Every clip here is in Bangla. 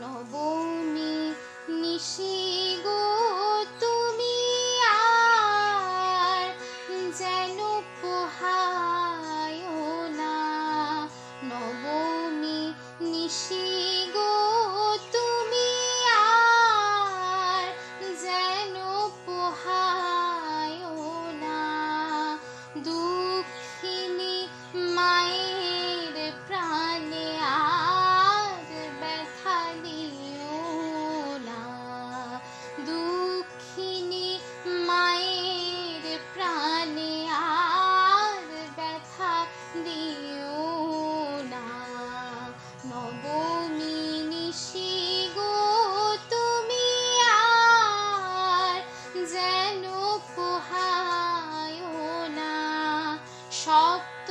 নবনী নিশি গো যেন পোহায় না। নবনী নিশি গো যেন পোহায় না। দুঃখিন শক্ত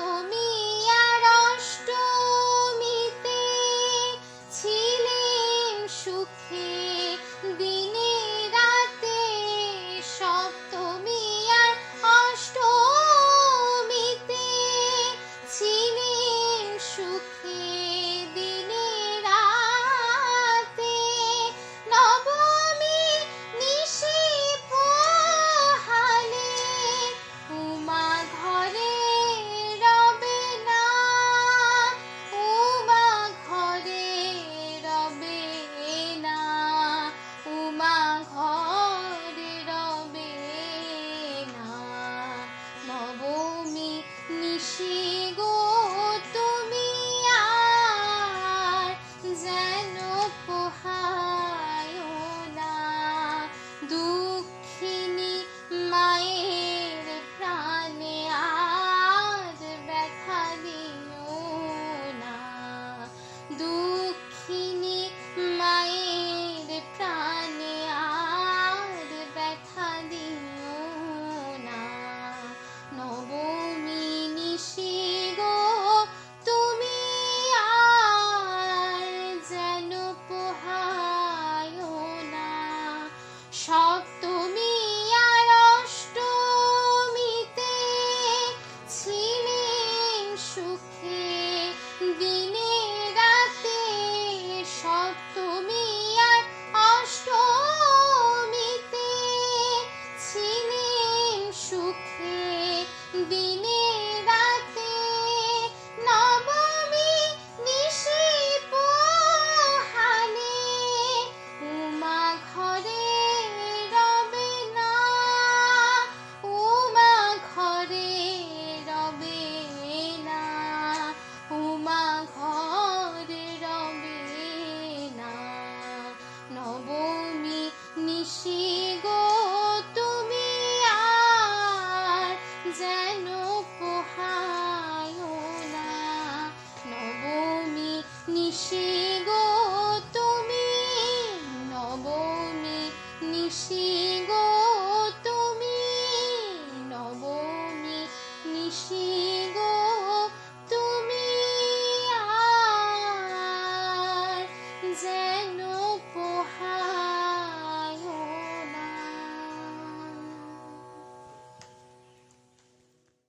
खुशी